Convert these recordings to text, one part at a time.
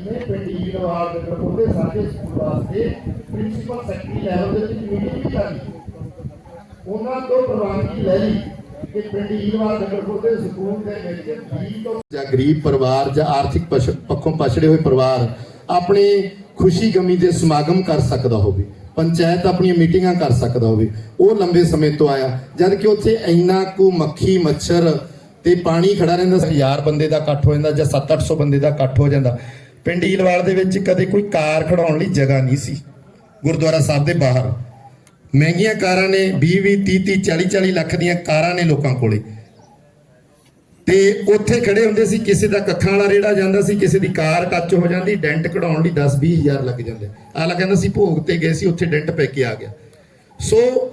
ਜੀ ਨੇ ਪਿੰਡ ਈਲਵਾਲ ਦੇ ਉਹਦੇ ਸਾਡੇ ਸਕੂਲ ਵਾਸਤੇ ਪ੍ਰਿੰਸੀਪਲ ਸੈਕਟਰੀ ਲੈਵਲ ਦੇ ਵਿੱਚ ਮੀਟਿੰਗ ਵੀ ਕਰੀ ਉਹਨਾਂ ਤੋਂ ਪ੍ਰਵਾਨਗੀ ਲੈ ਲਈ ਕਿ ਪਿੰਡ ਈਲਵਾਲ ਦੇ ਉਹਦੇ ਸਕੂਲ ਦੇ ਵਿੱਚ ਵੀਹ ਤੋਂ ਜਾਂ ਗਰੀਬ ਪਰਿਵਾਰ ਜਾਂ ਆਰਥਿਕ ਪੱਖੋਂ ਪਛੜੇ ਹੋਏ ਪਰਿਵਾਰ ਆਪਣੀ ਖੁਸ਼ੀ ਗਮੀ ਦੇ ਸਮਾਗਮ ਕਰ ਸਕਦਾ ਹੋਵੇ, ਪੰਚਾਇਤ ਆਪਣੀਆਂ ਮੀਟਿੰਗਾਂ ਕਰ ਸਕਦਾ ਹੋਵੇ, ਉਹ ਲੰਬੇ ਸਮੇਂ ਤੋਂ ਆਇਆ, ਜਦ ਕਿ ਉੱਥੇ ਇੰਨਾ ਕੁ ਮੱਖੀ, ਮੱਛਰ ਤੇ ਪਾਣੀ ਖੜਾ ਰਹਿੰਦਾ ਸੀ, ਹਜ਼ਾਰ ਬੰਦੇ ਦਾ ਇਕੱਠ ਹੋ ਜਾਂਦਾ ਜਾਂ 7-800 ਬੰਦੇ ਦਾ ਇਕੱਠ ਹੋ ਜਾਂਦਾ। ਪਿੰਡ ਈਲਵਾਲ ਦੇ ਵਿੱਚ ਕਦੇ ਕੋਈ ਕਾਰ ਖੜਾਉਣ ਲਈ ਜਗ੍ਹਾ ਨਹੀਂ ਸੀ। ਗੁਰਦੁਆਰਾ ਸਾਹਿਬ ਦੇ ਬਾਹਰ। ਮਹਿੰਗੀਆਂ ਕਾਰਾਂ ਨੇ 20 20 30 30 40 40 ਲੱਖ ਦੀਆਂ ਕਾਰਾਂ ਨੇ ਲੋਕਾਂ ਕੋਲੇ। ਤੇ ਉੱਥੇ ਖੜੇ ਹੁੰਦੇ ਸੀ, ਕਿਸੇ ਦਾ ਕੱਖਾਂ ਵਾਲਾ ਰੇੜਾ ਜਾਂਦਾ ਸੀ, ਕਿਸੇ ਦੀ ਕਾਰ ਕੱਚ ਹੋ ਜਾਂਦੀ, ਡੈਂਟ ਕਢਾਉਣ ਲਈ 10 20 ਹਜ਼ਾਰ ਲੱਗ ਜਾਂਦੇ। ਆਲਾ ਕਹਿੰਦਾ ਸੀ, ਭੋਗ ਤੇ ਗਏ ਸੀ, ਉੱਥੇ ਡੈਂਟ ਪੈ ਕੇ ਆ ਗਿਆ। ਸੋ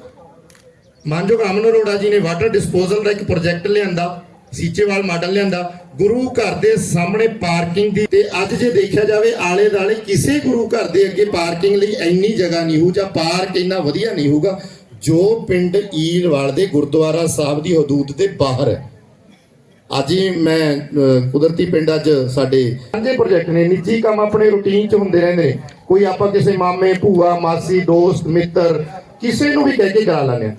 ਮਾਨਯੋਗ ਅਮਨ ਅਰੋੜਾ ਜੀ ਨੇ ਵਾਟਰ ਡਿਸਪੋਜ਼ਲ ਦਾ ਇੱਕ ਪ੍ਰੋਜੈਕਟ ਲਿਆਂਦਾ। ਸੀਚੇਵਾਲ ਮਾਡਲ ਲਿਆਂਦਾ। ਗੁਰੂ ਘਰ ਦੇ ਸਾਹਮਣੇ ਪਾਰਕਿੰਗ ਦੀ ਤੇ ਅੱਜ ਜੇ ਦੇਖਿਆ ਜਾਵੇ ਆਲੇ ਦਾਲੇ ਕਿਸੇ ਗੁਰੂ ਘਰ ਦੇ ਅੱਗੇ ਪਾਰਕਿੰਗ ਲਈ ਇੰਨੀ ਜਗ੍ਹਾ ਨਹੀਂ ਹੋਊ ਜਾਂ ਪਾਰਕ ਇੰਨਾ ਵਧੀਆ ਨਹੀਂ ਹੋਊਗਾ, ਜੋ ਪਿੰਡ ਈਲਵਾਲ ਦੇ ਗੁਰਦੁਆਰਾ ਸਾਹਿਬ ਦੀ ਹਦੂਦ ਦੇ ਬਾਹਰ ਹੈ। ਅੱਜ ਹੀ ਮੈਂ ਕੁਦਰਤੀ ਪਿੰਡ ਅੱਜ ਸਾਡੇ ਸਾਂਝੇ ਪ੍ਰੋਜੈਕਟ ਨੇ, ਨਿੱਜੀ ਕੰਮ ਆਪਣੇ ਰੁਟੀਨ 'ਚ ਹੁੰਦੇ ਰਹਿੰਦੇ ਨੇ। ਕੋਈ ਆਪਾਂ ਕਿਸੇ ਮਾਮੇ, ਭੂਆ, ਮਾਸੀ, ਦੋਸਤ, ਮਿੱਤਰ, ਕਿਸੇ ਨੂੰ ਵੀ ਕਹਿ ਕੇ ਕਰਾ ਲੈਂਦੇ ਹਾਂ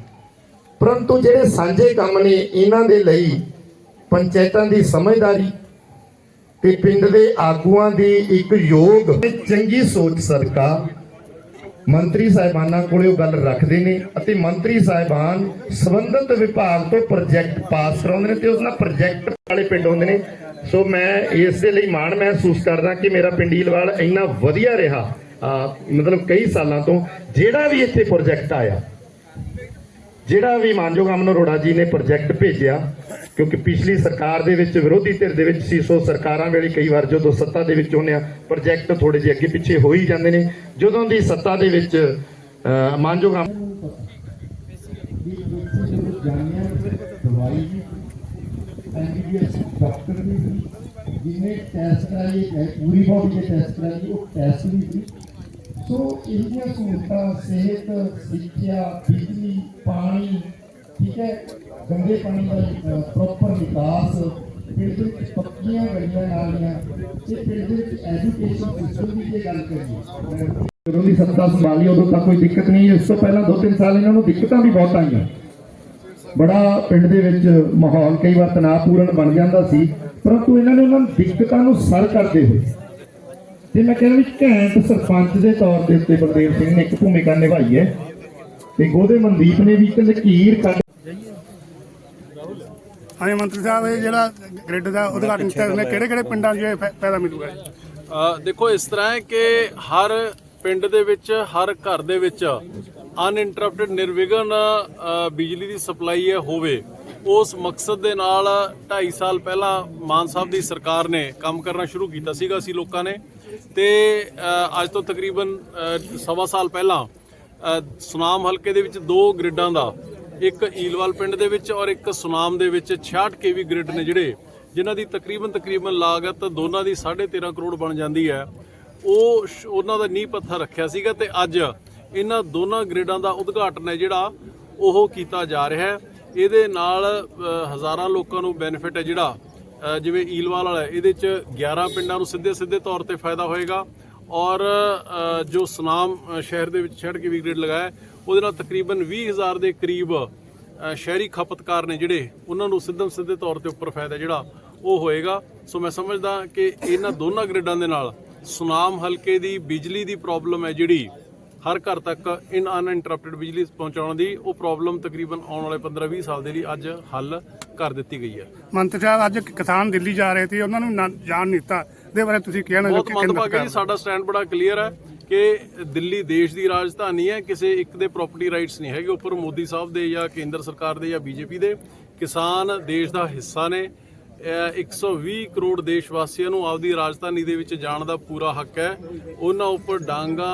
ਪਰੰਤੂ ਜਿਹੜੇ ਸਾਂਝੇ ਕੰਮ ਨੇ, ਇਹਨਾਂ ਦੇ ਲਈ ਪੰਚਾਇਤਾਂ ਦੀ ਸਮਝਦਾਰੀ ਤੇ ਪਿੰਡ ਦੇ ਆਗੂਆਂ ਦੀ ਇੱਕ ਯੋਗ ਤੇ ਚੰਗੀ ਸੋਚ ਸਰਕਾਰ ਮੰਤਰੀ ਸਾਹਿਬਾਨਾਂ ਕੋਲੇ ਉਹ ਗੱਲ ਰੱਖਦੇ ਨੇ ਅਤੇ ਮੰਤਰੀ ਸਾਹਿਬਾਨ ਸੰਬੰਧਿਤ ਵਿਭਾਗ ਤੋਂ ਪ੍ਰੋਜੈਕਟ ਪਾਸ ਕਰਾਉਂਦੇ ਨੇ ਤੇ ਉਸ ਨਾਲ ਪ੍ਰੋਜੈਕਟ ਵਾਲੇ ਪਿੰਡ ਹੁੰਦੇ ਨੇ। ਸੋ ਮੈਂ ਇਸ ਦੇ ਲਈ ਮਾਣ ਮਹਿਸੂਸ ਕਰਦਾ ਕਿ ਮੇਰਾ ਪਿੰਡੀਲਵਾਲ ਇੰਨਾ ਵਧੀਆ ਰਿਹਾ ਮਤਲਬ ਕਈ ਸਾਲਾਂ ਤੋਂ। ਜਿਹੜਾ ਵੀ ਇੱਥੇ ਪ੍ਰੋਜੈਕਟ ਆਇਆ ਜਿਹੜਾ ਵੀ ਮਾਨਯੋਗ ਅਮਨ ਅਰੋੜਾ ਜੀ ਨੇ ਪ੍ਰੋਜੈਕਟ ਭੇਜਿਆ, ਕਿਉਂਕਿ ਪਿਛਲੀ ਸਰਕਾਰ ਦੇ ਵਿੱਚ, ਵਿਰੋਧੀ ਧਿਰ ਦੇ ਵਿੱਚ ਸੀ, ਸੋ ਸਰਕਾਰਾਂ ਵੇਲੇ ਕਈ ਵਾਰ ਜਦੋਂ ਸੱਤਾ ਦੇ ਵਿੱਚ ਹੁੰਦੇ ਆ ਪ੍ਰੋਜੈਕਟ ਥੋੜੇ ਜਿਹੇ ਅੱਗੇ ਪਿੱਛੇ ਹੋ ਹੀ ਜਾਂਦੇ ਨੇ। ਜਦੋਂ ਦੀ ਸੱਤਾ ਦੇ ਵਿੱਚ ਮਾਨਯੋਗ ਡਾਕਟਰ ਵੀ ਜਿਹਨੇ ਟੈਸਟ ਕਰਾਈ ਪੂਰੀ ਬਾਡੀ ਦੇ ਟੈਸਟ ਕਰਾਈ ਉਹ ਟੈਸਟ ਵੀ ਸੋ ਇਹਦੀਆਂ ਸਹੂਲਤਾਂ, ਸਿਹਤ, ਸਿੱਖਿਆ, ਬਿਜਲੀ, ਪਾਣੀ, ਠੀਕ ਹੈ, ਗੰਦੇ ਪਾਣੀ ਦਾ ਪ੍ਰੋਪਰ ਵਿਕਾਸ, ਪਿੰਡ ਵਿੱਚ ਪੱਕੀਆਂ ਗਲੀਆਂ ਨਾਲੀਆਂ ਤੇ ਪਿੰਡ ਵਿੱਚ ਐਜੂਕੇਸ਼ਨ ਸਿਸਟਮ ਦੀ ਜੇ ਗੱਲ ਕਰੀਏ, ਜਦੋਂ ਦੀ ਸੱਤਾ ਸੰਭਾਲੀ, ਉਦੋਂ ਤੱਕ ਕੋਈ ਦਿੱਕਤ ਨਹੀਂ ਇਸ ਤੋਂ ਪਹਿਲਾਂ ਦੋ ਤਿੰਨ ਸਾਲ ਇਹਨਾਂ ਨੂੰ ਦਿੱਕਤਾਂ ਵੀ ਬਹੁਤ ਆਈਆਂ। ਬੜਾ ਪਿੰਡ ਦੇ ਵਿੱਚ ਮਾਹੌਲ ਕਈ ਵਾਰ ਤਣਾਅਪੂਰਨ ਬਣ ਜਾਂਦਾ ਸੀ, ਪਰੰਤੂ ਇਹਨਾਂ ਨੇ ਉਹਨਾਂ ਦਿੱਕਤਾਂ ਨੂੰ ਸਰ ਕਰਦੇ ਹੋਏ ਤੇ ਮੈਂ ਕਹਿੰਦਾ ਵੀ ਘੈਂਟ ਸਰਪੰਚ ਦੇ ਤੌਰ ਦੇ ਉੱਤੇ ਬਲਦੇਵ ਸਿੰਘ ਨੇ ਇੱਕ ਭੂਮਿਕਾ ਨਿਭਾਈ ਹੈ। ਤੇ ਗੋਦੇ ਮਨਦੀਪ ਨੇ ਵੀ ਇੱਕ ਲਕੀਰ ਕੱਢ ਹਾਂਜੀ ਮੰਤਰੀ ਸਾਹਿਬ ਇਹ ਜਿਹੜਾ ਗ੍ਰਿਡ ਦਾ ਉਦਘਾਟਨ ਕੀਤਾ ਨੇ ਕਿਹੜੇ ਕਿਹੜੇ ਪਿੰਡਾਂ 'ਚ ਫਾਇਦਾ ਮਿਲੂਗਾ ਦੇਖੋ ਇਸ ਤਰ੍ਹਾਂ ਹੈ ਕਿ ਹਰ ਪਿੰਡ ਦੇ ਵਿੱਚ ਹਰ ਘਰ ਦੇ ਵਿੱਚ ਅਨਇੰਟਰਪਟਡ ਨਿਰਵਿਘਨ ਬਿਜਲੀ ਦੀ ਸਪਲਾਈ ਹੈ ਹੋਵੇ ਉਸ ਮਕਸਦ ਦੇ ਨਾਲ 2.5 ਸਾਲ ਪਹਿਲਾਂ ਮਾਨ ਸਾਹਿਬ ਦੀ ਸਰਕਾਰ ਨੇ ਕੰਮ ਕਰਨਾ ਸ਼ੁਰੂ ਕੀਤਾ ਸੀਗਾ ਅਸੀਂ ਲੋਕਾਂ ਨੇ। ਤੇ ਅੱਜ ਤੋਂ ਤਕਰੀਬਨ ਸਵਾ ਸਾਲ ਪਹਿਲਾਂ ਸੁਨਾਮ ਹਲਕੇ ਦੇ ਵਿੱਚ ਦੋ ਗ੍ਰਿਡਾਂ ਦਾ, ਇੱਕ ਈਲਵਾਲ ਪਿੰਡ ਦੇ ਵਿੱਚ ਔਰ ਇੱਕ ਸੁਨਾਮ ਦੇ ਵਿੱਚ 66 ਕੇਵੀ ਗ੍ਰਿਡ ਨੇ ਜਿਹੜੇ, ਜਿਨ੍ਹਾਂ ਦੀ ਤਕਰੀਬਨ ਤਕਰੀਬਨ ਲਾਗਤ ਦੋਨਾਂ ਦੀ 13.5 ਕਰੋੜ ਬਣ ਜਾਂਦੀ ਹੈ। ਉਹ ਸ਼- ਉਹਨਾਂ ਦਾ ਨੀਂਹ ਪੱਥਰ ਰੱਖਿਆ ਸੀਗਾ ਤੇ ਅੱਜ ਇਹਨਾਂ ਦੋਨਾਂ ਗ੍ਰਿਡਾਂ ਦਾ ਉਦਘਾਟਨ ਹੈ ਜਿਹੜਾ, ਉਹ ਕੀਤਾ ਜਾ ਰਿਹਾ ਹੈ। ਇਹਦੇ ਨਾਲ ਹਜ਼ਾਰਾਂ ਲੋਕਾਂ ਨੂੰ ਬੈਨੀਫਿਟ ਹੈ ਜਿਹੜਾ ਜਿਵੇਂ ਈਲਵਾਲ ਵਾਲਾ ਇਹਦੇ ਚ 11 ਪਿੰਡਾਂ ਨੂੰ ਸਿੱਧੇ ਸਿੱਧੇ ਤੌਰ ਤੇ ਫਾਇਦਾ ਹੋਏਗਾ। ਔਰ ਜੋ ਸੁਨਾਮ ਸ਼ਹਿਰ ਦੇ ਵਿੱਚ ਛੱਡ ਕੇ ਵੀ ਗ੍ਰਿਡ ਲਗਾਇਆ, ਉਹਦੇ ਨਾਲ ਤਕਰੀਬਨ 20000 ਦੇ ਕਰੀਬ ਸ਼ਹਿਰੀ ਖਪਤਕਾਰ ਨੇ ਜਿਹੜੇ, ਉਹਨਾਂ ਨੂੰ ਸਿੱਧਮ ਸਿੱਧੇ ਤੌਰ ਤੇ ਉੱਪਰ ਫਾਇਦਾ ਜਿਹੜਾ, ਉਹ ਹੋਏਗਾ। ਸੋ ਮੈਂ ਸਮਝਦਾ ਕਿ ਇਹਨਾਂ ਦੋਨਾਂ ਗ੍ਰਿਡਾਂ ਦੇ ਨਾਲ ਸੁਨਾਮ ਹਲਕੇ ਦੀ, ਬਿਜਲੀ ਦੀ ਪ੍ਰੋਬਲਮ ਹੈ ਜਿਹੜੀ ਹਰ ਘਰ ਤੱਕ ਇਨ ਅਨਇੰਟਰਪਟਡ ਬਿਜਲੀ ਪਹੁੰਚਾਉਣ ਦੀ ਉਹ ਪ੍ਰੋਬਲਮ ਤਕਰੀਬਨ ਆਉਣ ਵਾਲੇ 15-20 ਸਾਲ ਦੇ ਲਈ ਅੱਜ ਹੱਲ ਕਰ ਦਿੱਤੀ ਗਈ ਹੈ। ਮੰਤਰੀ ਸਾਹਿਬ ਅੱਜ ਕਿਸਾਨ ਦਿੱਲੀ ਜਾ ਰਹੇ ਸੀ ਉਹਨਾਂ ਨੂੰ ਜਾਣ ਨਹੀਂ ਦਿੱਤਾ। ਦੇ ਬਾਰੇ ਤੁਸੀਂ ਕੀ ਕਹਿਣਾ ਬਹੁਤ ਕਿ ਕਿੰਨਾ ਮੰਦਭਾਗਾ ਜੀ ਸਾਡਾ ਸਟੈਂਡ ਬੜਾ ਕਲੀਅਰ ਹੈ ਕਿ ਦਿੱਲੀ ਦੇਸ਼ ਦੀ ਰਾਜਧਾਨੀ ਹੈ ਕਿਸੇ ਇੱਕ ਦੇ ਪ੍ਰਾਪਰਟੀ ਰਾਈਟਸ ਨਹੀਂ ਹੈਗੇ। ਉੱਪਰ ਮੋਦੀ ਸਾਹਿਬ ਦੇ ਜਾਂ ਕੇਂਦਰ ਸਰਕਾਰ ਦੇ ਜਾਂ ਬੀਜੇਪੀ ਦੇ ਕਿਸਾਨ ਦੇਸ਼ ਦਾ ਹਿੱਸਾ ਨੇ। 120 ਕਰੋੜ ਦੇਸ਼ ਵਾਸੀਆਂ ਨੂੰ ਆਪਦੀ ਰਾਜਧਾਨੀ ਦੇ ਵਿੱਚ ਜਾਣ ਦਾ ਪੂਰਾ ਹੱਕ ਹੈ। ਉਹਨਾਂ ਉੱਪਰ ਡਾਂਗਾ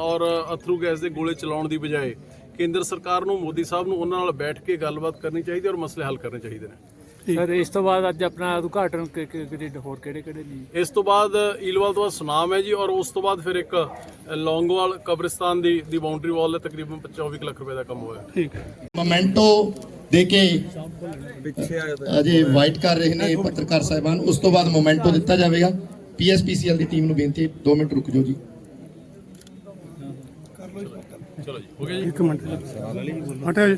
ਔਰ ਅਥਰੂ ਗੈਸ ਦੇ ਗੋਲੇ ਚਲਾਉਣ ਦੀ ਬਜਾਏ ਕੇਂਦਰ ਸਰਕਾਰ ਨੂੰ ਮੋਦੀ ਸਾਹਿਬ ਨੂੰ ਉਹਨਾਂ ਨਾਲ ਬੈਠ ਕੇ ਗੱਲਬਾਤ ਕਰਨੀ ਚਾਹੀਦੀ ਹੈ ਔਰ ਮਸਲੇ ਹੱਲ ਕਰਨੇ ਚਾਹੀਦੇ ਨੇ। ਸਰ ਇਸ ਤੋਂ ਬਾਅਦ ਅੱਜ ਆਪਣਾ ਉਦਘਾਟਨ ਕਿ- ਕਿ- ਕਿ- ਹੋਰ ਕਿਹੜੇ ਕਿਹੜੇ ਨਹੀਂ ਇਸ ਤੋਂ ਬਾਅਦ ਈਲਵਾਲ ਤੋਂ ਬਾਅਦ ਸੁਨਾਮ ਹੈ ਜੀ ਔਰ ਉਸ ਤੋਂ ਬਾਅਦ ਫਿਰ ਇੱਕ ਲੌਂਗੋਵਾਲ ਕਬਰਿਸਤਾਨ ਦੀ ਦੀ ਬਾਉਂਡਰੀ ਵਾਲ ਹੈ ਤਕਰੀਬਨ 24 ਕੁ ਲੱਖ ਰੁਪਏ ਦਾ ਕੰਮ ਹੋਇਆ। ਠੀਕ। ਹੈ ਮੋਮੈਂਟੋ ਦੇ ਕੇ ਅਜੇ ਵਾਈਟ ਕਰ ਰਹੇ ਨੇ ਪੱਤਰਕਾਰ ਸਾਹਿਬਾਨ। ਉਸ ਤੋਂ ਬਾਅਦ ਮੋਮੈਂਟੋ ਦਿੱਤਾ ਜਾਵੇਗਾ। ਪੀਐਸਪੀਸੀਐਲ ਦੀ ਟੀਮ ਨੂੰ ਬੇਨਤੀ 2 ਮਿੰਟ ਰੁਕ ਜਾਓ ਜੀ। ਚਲੋ ਜੀ ਹੋ ਗਿਆ ਜੀ। ਇੱਕ ਮਿੰਟ ਹਟਿਓ ਜੀ।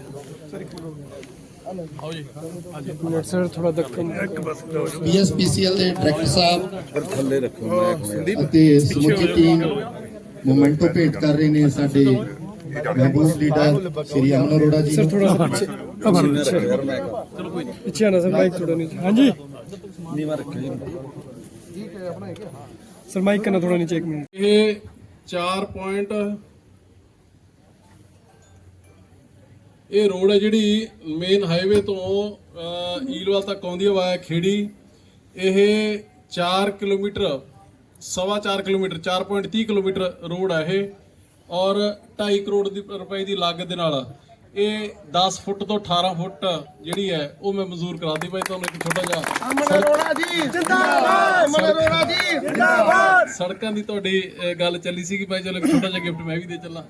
ਆਓ ਜੀ ਸਰ ਥੋੜਾ ਧੱਕਮ ਪੀਐਸਪੀਸੀਐਲ ਦੇ ਡਾਇਰੈਕਟਰ ਸਾਹਿਬ ਥੱਲੇ ਰੱਖੋ ਅਤੇ ਸਮੁੱਚੀ ਟੀਮ ਮੋਮੈਂਟੋ ਭੇਟ ਕਰ ਰਹੇ ਨੇ ਸਾਡੇ ਮਹਿਬੂਬ ਲੀਡਰ ਸ੍ਰੀ ਅਮਨ ਅਰੋੜਾ ਜੀ। ਥੋੜਾ ਪਿੱਛੇ ਪਿੱਛੇ ਆਣਾ ਸਰ ਮਾਈਕ ਥੋੜਾ ਨੀਚੇ ਹਾਂਜੀ ਸਰ ਮਾਈਕ ਕਰਨਾ ਥੋੜਾ ਨੀਚੇ ਇੱਕ ਮਿੰਟ। ਇਹ 4 ਪੁਆਇੰਟ ਇਹ ਰੋਡ ਹੈ ਜਿਹੜੀ ਮੇਨ ਹਾਈਵੇ ਤੋਂ ਅਹ, ਈਲਵਾਲ ਤੱਕ ਆਉਂਦੀ ਹੈ ਵਾਇਆ ਖੇੜੀ। ਇਹ 4 ਕਿਲੋਮੀਟਰ ਸਵਾ 4 ਕਿਲੋਮੀਟਰ 4.30 ਕਿਲੋਮੀਟਰ ਰੋਡ ਹੈ ਇਹ। ਔਰ 2.5 ਕਰੋੜ ਦੀ ਰੁਪਏ ਦੀ ਲਾਗਤ ਦੇ ਨਾਲ ਇਹ 10 ਫੁੱਟ ਤੋਂ 18 ਫੁੱਟ ਜਿਹੜੀ ਹੈ ਉਹ ਮੈਂ ਮਨਜ਼ੂਰ ਕਰਾਤੀ ਭਾਈ ਤੁਹਾਨੂੰ ਇੱਕ ਛੋਟਾ ਜਿਹਾ ਅਮਨ ਅਰੋੜਾ ਜੀ ਜਿੰਦਾਬਾਦ। ਅਮਨ ਅਰੋੜਾ ਜੀ ਜਿੰਦਾਬਾਦ। ਸੜਕਾਂ ਦੀ ਤੁਹਾਡੀ ਗੱਲ ਚੱਲੀ ਸੀ ਕਿ ਭਾਈ ਚਲੋ ਇੱਕ ਛੋਟਾ ਜਿਹਾ ਗਿਫਟ ਮੈਂ ਵੀ ਦੇ ਚੱਲਾਂ।